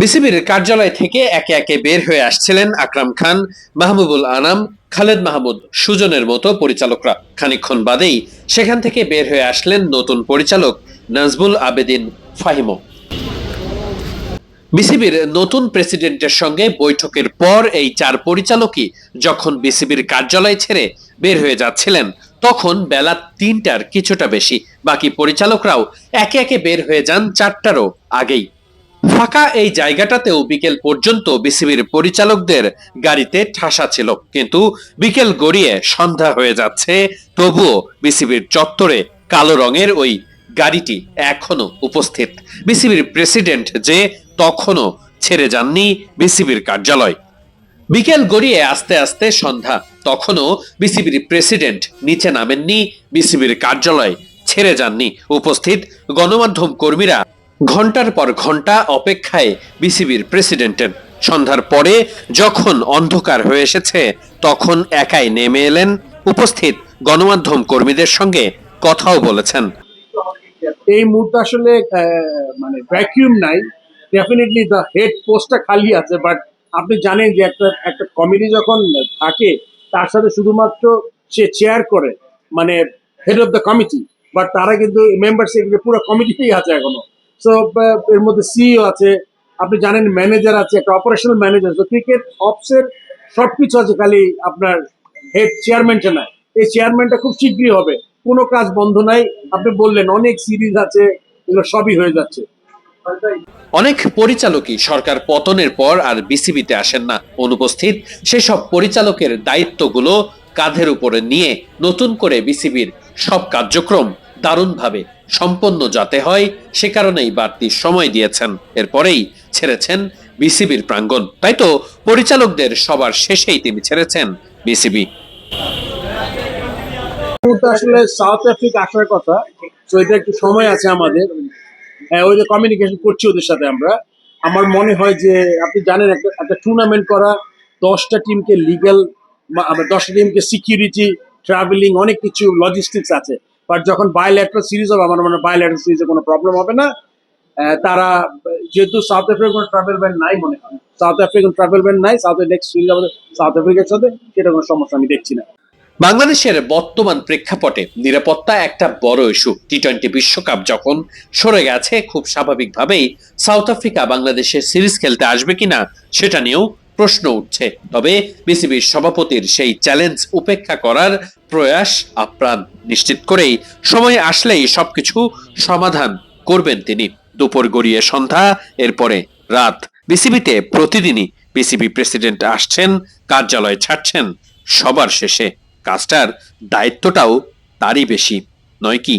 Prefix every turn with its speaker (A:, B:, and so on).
A: বিসিবির কার্যালয় থেকে একে একে বের হয়ে আসছিলেন আকরাম খান, মাহবুবুল আনাম, খালেদ মাহমুদ, সুজনের মতো পরিচালকরা। খানিকক্ষণ বাদেই সেখান থেকে বের হয়ে আসলেন নতুন পরিচালক নাজবুল আবেদিন ফাহিমো। বিসিবির নতুন প্রেসিডেন্টের সঙ্গে বৈঠকের পর এই চার পরিচালকই যখন বিসিবির কার্যালয় ছেড়ে বের হয়ে যাচ্ছিলেন, তখন বেলা তিনটার কিছুটা বেশি বাকি পরিচালকরাও একে একে বের হয়ে যান চারটারও আগেই। ফাঁকা এই জায়গাটাতেও বিকেল পর্যন্ত বিসিবির পরিচালকদের গাড়িতে ঠাসা ছিল। কিন্তু বিকেল গড়িয়ে সন্ধ্যা হয়ে যাচ্ছে, তবুও বিসিবির চত্বরে কালো রঙের ওই গাড়িটি এখনও উপস্থিত। বিসিবির প্রেসিডেন্ট যে তখনও ছেড়ে যাননি বিসিবির কার্যালয়। বিকেল গড়িয়ে আস্তে আস্তে সন্ধ্যা, তখনও বিসিবির প্রেসিডেন্ট নিচে নামেননি, বিসিবির কার্যালয় ছেড়ে যাননি। উপস্থিত গণমাধ্যম কর্মীরা ঘণ্টার পর ঘণ্টা অপেক্ষায় বিসিবির প্রেসিডেন্টের সন্ধ্যার পরে যখন অন্ধকার হয়ে এসেছে, তখন একাই নেমে এলেন। উপস্থিত গণমাধ্যম কর্মীদের সঙ্গে কথাও বলেছেন।
B: এই মুহূর্তে আসলে মানে ভ্যাকিউম নাই। ডেফিনেটলি দ্য হেড পোস্টটা খালি আছে বাট আপনি জানেন যে একটা একটা কমিটি যখন থাকে, তার সাথে শুধুমাত্র সে চেয়ার করে মানে head of the committee but তারা কিন্তু মেম্বার পুরো কমিটিতেই আছে এখনও। সো এর মধ্যে সিইও আছে, আপনি জানেন ম্যানেজার আছে, একটা অপারেশনাল ম্যানেজার তো ক্রিকেট অপসের সব কিছু আছে খালি আপনার হেড চেয়ারম্যানটা নাই। এই চেয়ারম্যানটা খুব শীঘ্রই হবে। কোনো কাজ বন্ধ নাই। আপনি বললেন, অনেক সিরিজ আছে, এগুলো সবই হয়ে যাচ্ছে।
A: অনেক পরিচালকই সরকার পতনের পর আর বিসিবিতে আসেন না। অনুপস্থিত সেসব পরিচালকের দায়িত্বগুলো কাঁধের উপরে নিয়ে নতুন করে বিসিবির সব কার্যক্রম দারুণভাবে সম্পন্ন যাতে হয়, সে কারণেই বাড়তি সময় দিয়েছেন। এরপরেই ছেড়েছেন বিসিবির প্রাঙ্গণ। তাই তো পরিচালকদের সবার শেষেই তিনি ছেড়েছেন বিসিবি।
B: আসলে সাউথ আফ্রিকা আসার কথা, তো এটা একটু সময় আছে আমাদের। হ্যাঁ ওই যে কমিউনিকেশন করছি ওদের সাথে আমরা। আমার মনে হয় যে, আপনি জানেন, একটা একটা টুর্নামেন্ট করা, দশটা টিমকে লিগ্যাল দশটা টিমকে সিকিউরিটি ট্রাভেলিং অনেক কিছু লজিস্টিক্স আছে। বাট যখন বায়োল্যাট্রাল সিরিজ হবে, আমার মনে হয় সিরিজে কোনো প্রবলেম হবে না। তারা, যেহেতু সাউথ আফ্রিকার কোনো ট্রাভেল ব্যান নাই মনে হয়। সাউথ আফ্রিকান ট্রাভেল ব্যান নাই সাউথ নেক্সট সিরিজ আমাদের সাউথ আফ্রিকার সাথে সেটা কোনো সমস্যা, আমি দেখছি না।
A: বাংলাদেশের বর্তমান প্রেক্ষাপটে নিরাপত্তা একটা বড় ইস্যু টি টোয়েন্টি বিশ্বকাপ যখন সরে গেছে, খুব স্বাভাবিকভাবেই সাউথ আফ্রিকা বাংলাদেশে সিরিজ খেলতে আসবে কিনা, সেটা নিয়েও প্রশ্ন উঠছে। তবে বিসিবির সভাপতির সেই চ্যালেঞ্জ উপেক্ষা করার প্রয়াস আপ্রাণ। নিশ্চিত করেই সময় আসলেই সবকিছু সমাধান করবেন তিনি। দুপুর গড়িয়ে সন্ধ্যা, এরপরে রাত। বিসিবিতে প্রতিদিনই বিসিবি প্রেসিডেন্ট আসছেন, কার্যালয় ছাড়ছেন, সবার শেষে। কাজটার দায়িত্বটাও তারই বেশি। নয় কি?